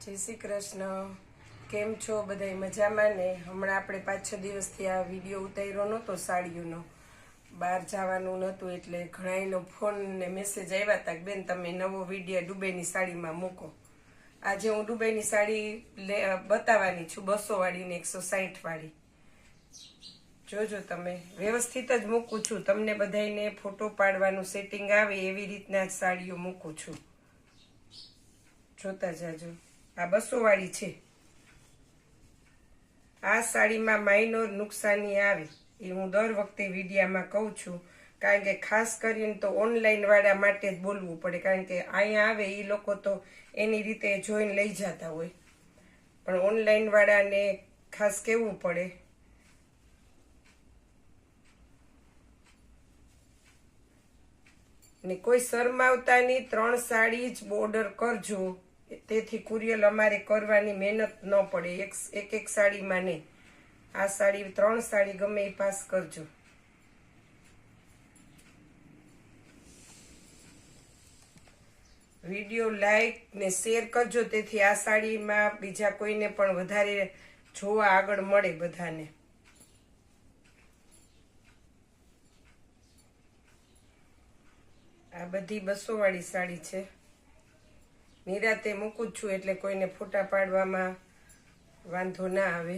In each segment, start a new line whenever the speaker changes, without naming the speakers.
જય શ્રી કૃષ્ણ. કેમ છો બધાય મજામાં ને? હમણાં આપણે પાંચ છ દિવસથી આ વીડિયો ઉતાર્યો નહોતો સાડીઓનો. બહાર જવાનું નહોતું એટલે ઘણાયનો ફોન ને મેસેજ આવ્યા હતા કે બેન તમે નવો વીડિયો દુબઈની સાડીમાં મૂકો. આજે હું દુબઈની સાડી લે બતાવવાની છું, બસો વાળી ને એકસો સાહીઠ વાળી. જોજો તમે. વ્યવસ્થિત જ મૂકું છું. તમને બધાયને ફોટો પાડવાનું સેટિંગ આવે એવી રીતના જ સાડીઓ મૂકું છું. જોતા જાજો. આ બસો વાળી છે. આ સાડીમાં માઇનોર નુકસાની આવે, એ હું દર વખતે વિડીયામાં કહું છું. કારણ કે ખાસ કરીને તો ઓનલાઈન વાળા માટે જ બોલવું પડે, કારણ કે અહીંયા આવે એ લોકો તો એની રીતે જોઈને લઈ જતા હોય. પણ ઓનલાઈન વાળાને ખાસ કહેવું પડે? ને કોઈ શરમાવતાની ત્રણ સાડી જ બોર્ડર કરજો. તેથી કુરિયર અમારે કરવાની મહેનત ન પડે. એક એક એક સાડીમાં નહીં આ સાડી, ત્રણ સાડી ગમે એ પાસ કરજો. વીડિયો લાઈક ને શેર કરજો. તેથી આ સાડીમાં બીજા કોઈને પણ વધારે જોવા આગળ મળે બધાને. આ બધી બસો વાળી સાડી છે. નિરાતે મૂકું જ છું એટલે કોઈને ફોટા પાડવામાં વાંધો ના આવે.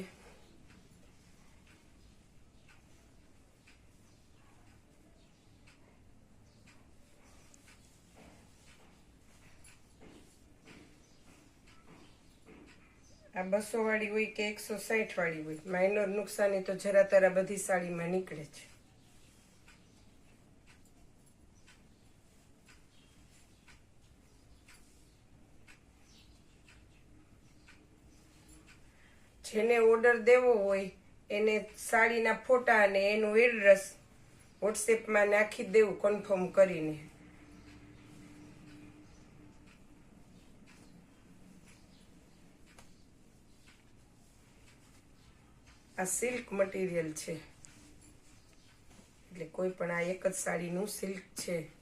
આ બસો વાળી હોય કે એકસો સાઠ વાળી હોય? માઇનોર નુકસાની તો જરા તરા બધી સાડીમાં નીકળે છે જેને ઓર્ડર દેવો હોય, એને સાડીના ફોટા અને એનું એડ્રેસ વોટ્સએપમાં નાખી દેવું કન્ફર્મ કરીને. આ સિલ્ક મટીરિયલ છે. એટલે કોઈ પણ આ એક જ સાડીનું સિલ્ક છે.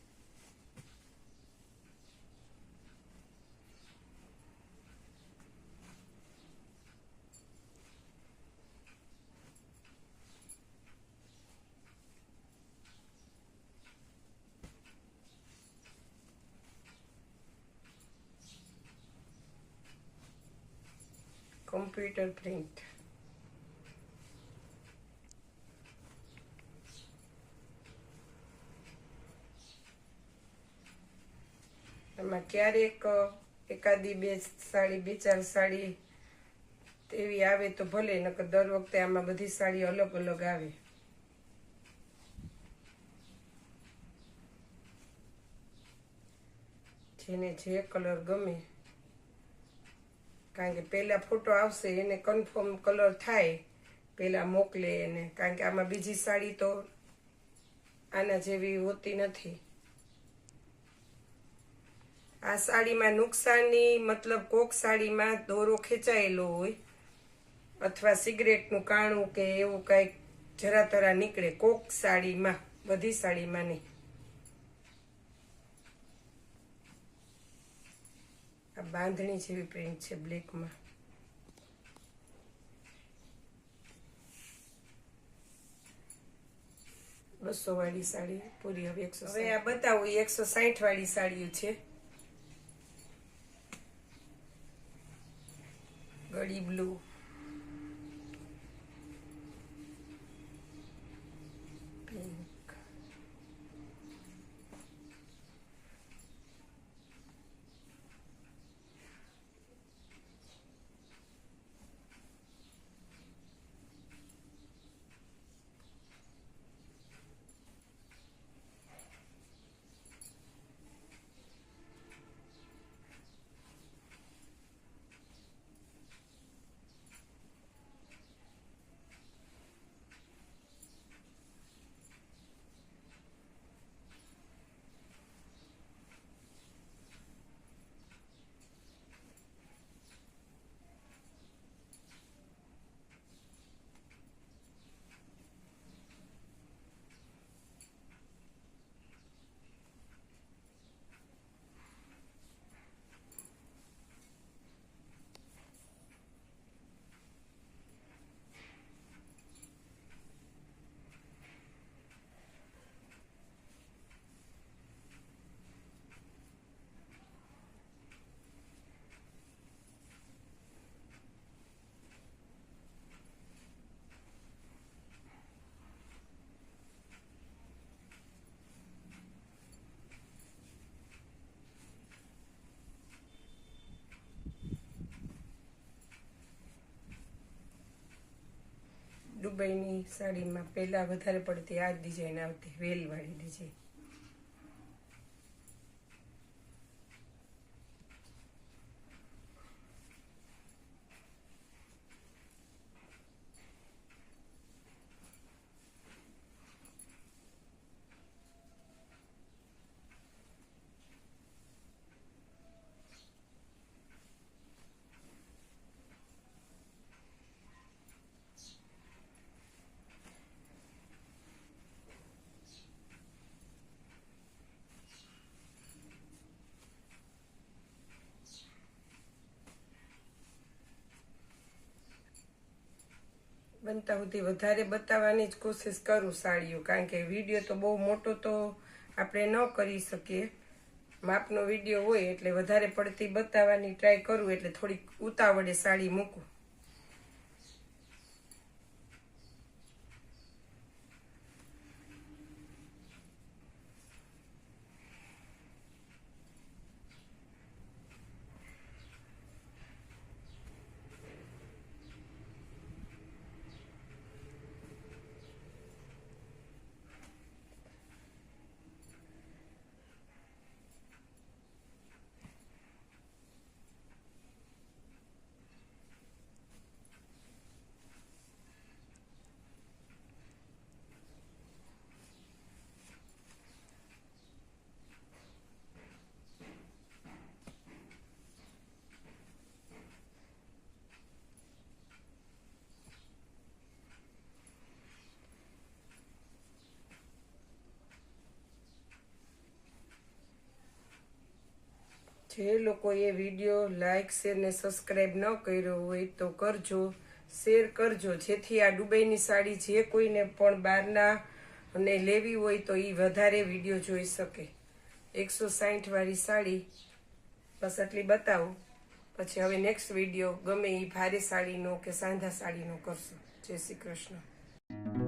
કમ્પ્યુટર પ્રિન્ટ એમાં ક્યારેક એકાદી બે સાડી, બે ચાર સાડી તેવી આવે તો ભલે, નકર દર વખતે આમાં બધી સાડી અલગ અલગ આવે. જેને જે કલર ગમે. કારણ કે પહેલાં ફોટો આવશે, એને કન્ફર્મ કલર થાય, પહેલાં મોકલે એને. કારણ કે આમાં બીજી સાડી તો આના જેવી હોતી નથી. આ સાડીમાં નુકસાની, મતલબ કોક સાડીમાં દોરો ખેંચાયેલો હોય, અથવા સિગરેટનું કાણું કે એવું કંઈક જરા તરા નીકળે, કોક સાડીમાં, બધી સાડીમાં નહીં. આ બાંધણી જેવી પ્રિન્ટ છે બ્લેકમાં બસો વાળી સાડી પૂરી હવે એકસો હવે આ બતાવું એકસો સાઠ વાળી સાડીઓ છે. ગળી બ્લુ. દુબઈની સાડીમાં પહેલા વધારે પડતી આ જ ડિઝાઇન આવતી વેલવાળી ડિઝાઇન બનતા સુધી વધારે બતાવવાની જ કોશિશ કરું સાડીઓ, કારણ કે વીડિયો તો બહુ મોટો તો આપણે ન કરી શકીએ. માપનો વીડિયો હોય એટલે વધારે પડતી બતાવવાની ટ્રાય કરું એટલે થોડીક ઉતાવળે સાડી મૂકું. જે લોકોએ વીડિયો લાઇક શેર ને સબસ્ક્રાઈબ ન કર્યો હોય તો કરજો, શેર કરજો. જેથી આ દુબઈની સાડી જે કોઈને પણ બહારના અને લેવી હોય તો એ વધારે વીડિયો જોઈ શકે. એકસો સાઠ વાળી સાડી. બસ આટલી બતાવું. પછી હવે નેક્સ્ટ વીડિયો ગમે એ ભારે સાડીનો કે સાંધા સાડીનો કરશું. જય શ્રી કૃષ્ણ.